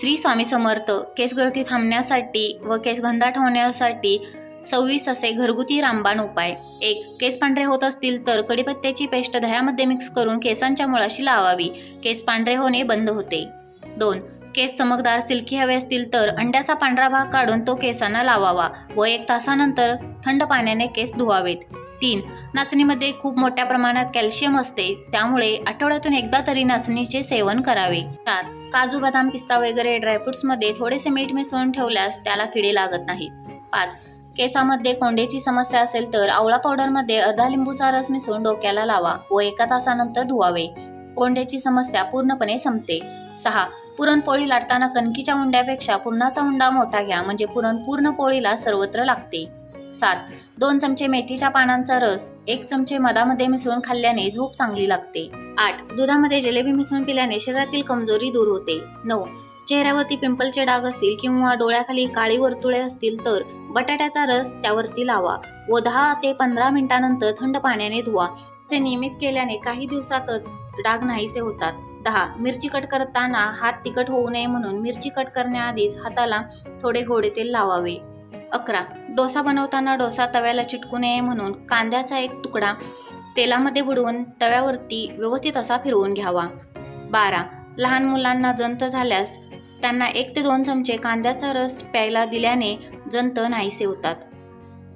श्री स्वामी समर्थ केसगळती थांबण्यासाठी व केस घंदाट होण्यासाठी सव्वीस असे घरगुती रामबाण उपाय. एक केस पांढरे होत असतील तर कडीपत्त्याची पेस्ट दह्यामध्ये मिक्स करून केसांच्या मुळाशी लावावी. केस पांढरे होणे बंद होते. दोन केस चमकदार सिल्की हवे असतील तर अंड्याचा पांढरा भाग काढून तो केसांना लावावा व एक तासानंतर थंड पाण्याने केस धुवावेत. तीन. नाचणीमध्ये खूप मोठ्या प्रमाणात कॅल्शियम असते. त्यामुळे आठवड्यातून एकदा तरी नाचणीचे सेवन करावे. चार. काजू बदाम पिस्ता वगैरे ड्रायफ्रुट्समध्ये थोडेसे मीठ मिसळून ठेवल्यास त्याला किडे लागत नाहीत. पाच. केसामध्ये कोंडेची समस्या असेल तर आवळा पावडरमध्ये अर्धा लिंबूचा रस मिसळून डोक्याला लावा व एका तासानंतर धुवावे. कोंड्याची समस्या पूर्णपणे संपते. सहा. पुरणपोळी लाटताना कणकीच्या उंड्यापेक्षा पुरणाचा उंडा मोठा घ्या. म्हणजे पुरण पूर्ण पोळीला सर्वत्र लागते. सात. दोन चमचे मेथीच्या पानांचा रस एक चमचे मधामध्ये मिसळून खाल्ल्याने झोप चांगली लागते. आठ. दुधामध्ये जिलेबी मिसळून पिल्याने शरीरातील कमजोरी दूर होते. नऊ. चेहऱ्यावरती पिंपलचे डाग असतील किंवा डोळ्याखाली काळी वर्तुळे असतील तर बटाट्याचा रस त्यावरती लावा व दहा ते पंधरा मिनिटानंतर थंड पाण्याने धुवा. ते नियमित केल्याने काही दिवसातच डाग नाहीसे होतात. दहा. मिरची कट करताना हात तिखट होऊ नये म्हणून मिरची कट करण्याआधीच हाताला थोडे गोडे तेल लावावे. अकरा. डोसा बनवताना डोसा तव्याला चिटकू नये म्हणून कांद्याचा एक तुकडा तेलामध्ये बुडवून तव्यावरती व्यवस्थित असा फिरवून घ्यावा. बारा. लहान मुलांना जंत झाल्यास त्यांना एक ते दोन चमचे कांद्याचा रस प्यायला दिल्याने जंत नाहीसे होतात.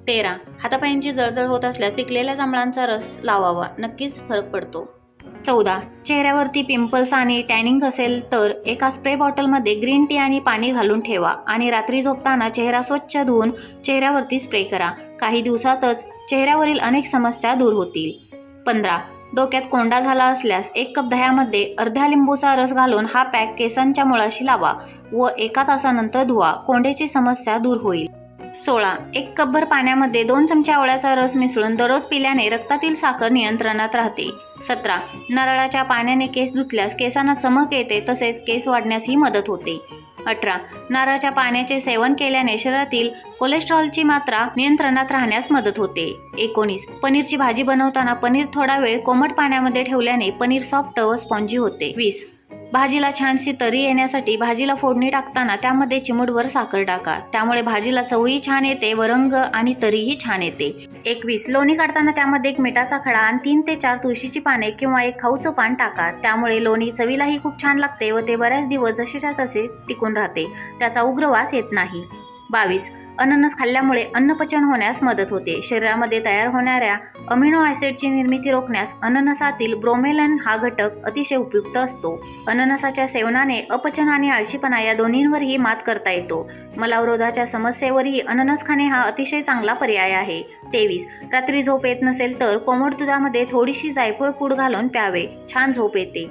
तेरा. हातापायांची जळजळ होत असल्यास पिकलेल्या जांभळांचा रस लावावा. नक्कीच फरक पडतो. चौदा. चेहऱ्यावरती पिंपल्स आणि टॅनिंग असेल तर एका स्प्रे बॉटलमध्ये ग्रीन टी आणि पाणी घालून ठेवा आणि रात्री झोपताना चेहरा स्वच्छ धुवून चेहऱ्यावरती स्प्रे करा. काही दिवसातच चेहऱ्यावरील अनेक समस्या दूर होतील. पंधरा. डोक्यात कोंडा झाला असल्यास एक कप दह्यामध्ये अर्ध्या लिंबूचा रस घालून हा पॅक केसांच्या मुळाशी लावा व एका तासानंतर धुवा. कोंड्याची समस्या दूर होईल. सोळा. एक कपभर पाण्यामध्ये दोन चमचे आवळ्याचा रस मिसळून दररोज पिल्याने रक्तातील साखर नियंत्रणात राहते. सतरा. नारळाच्या पाण्याने केस धुतल्यास केसांना चमक येते तसेच केस वाढण्यासही मदत होते. अठरा. नारळाच्या पाण्याचे सेवन केल्याने शरीरातील कोलेस्ट्रॉलची मात्रा नियंत्रणात राहण्यास मदत होते. एकोणीस. पनीरची भाजी बनवताना पनीर थोडा वेळ कोमट पाण्यामध्ये ठेवल्याने पनीर सॉफ्ट व स्पॉन्जी होते. वीस. भाजीला छानशी तरी येण्यासाठी भाजीला फोडणी टाकताना त्यामध्ये चिमूटभर साखर टाका. त्यामुळे भाजीला चवही छान येते व रंग आणि तरीही छान येते. एकवीस लोणी काढताना त्यामध्ये एक मिठाचा खडा आणि तीन ते चार तुळशीची पाने किंवा एक खाऊचं पान टाका. त्यामुळे लोणी चवीलाही खूप छान लागते व ते बऱ्याच दिवस जसेच्या तसे टिकून राहते. त्याचा उग्र वास येत नाही. बावीस अननस खाल्ल्यामुळे अन्नपचन होण्यास मदत होते. शरीरामध्ये तयार होणाऱ्या अमिनो ॲसिडची निर्मिती रोखण्यास अननसातील ब्रोमेलन हा घटक अतिशय उपयुक्त असतो. अननसाच्या सेवनाने अपचन आणि आळशीपणा या दोन्हींवरही मात करता येतो. मलावरोधाच्या समस्येवरही अननस खाणे हा अतिशय चांगला पर्याय आहे. तेवीस. रात्री झोप येत नसेल तर कोमट दुधामध्ये थोडीशी जायफळ पूड घालून प्यावे. छान झोप येते.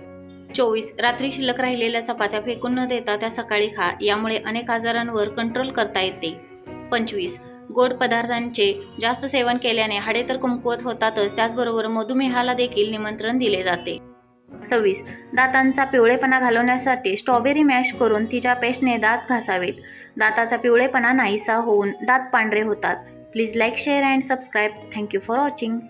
चोवीस. रात्री शिल्लक राहिलेल्या चपात्या फेकून न देता त्या सकाळी खा. यामुळे अनेक आजारांवर कंट्रोल करता येते. पंचवीस. गोड पदार्थांचे जास्त सेवन केल्याने हाडे तर कमकुवत होतातच त्याचबरोबर मधुमेहाला देखील निमंत्रण दिले जाते. सव्वीस. दातांचा पिवळेपणा घालवण्यासाठी स्ट्रॉबेरी मॅश करून तिच्या पेस्टने दात घासावेत. दाताचा पिवळेपणा नाहीसा होऊन दात पांढरे होतात. Please like share and subscribe. Thank you for watching.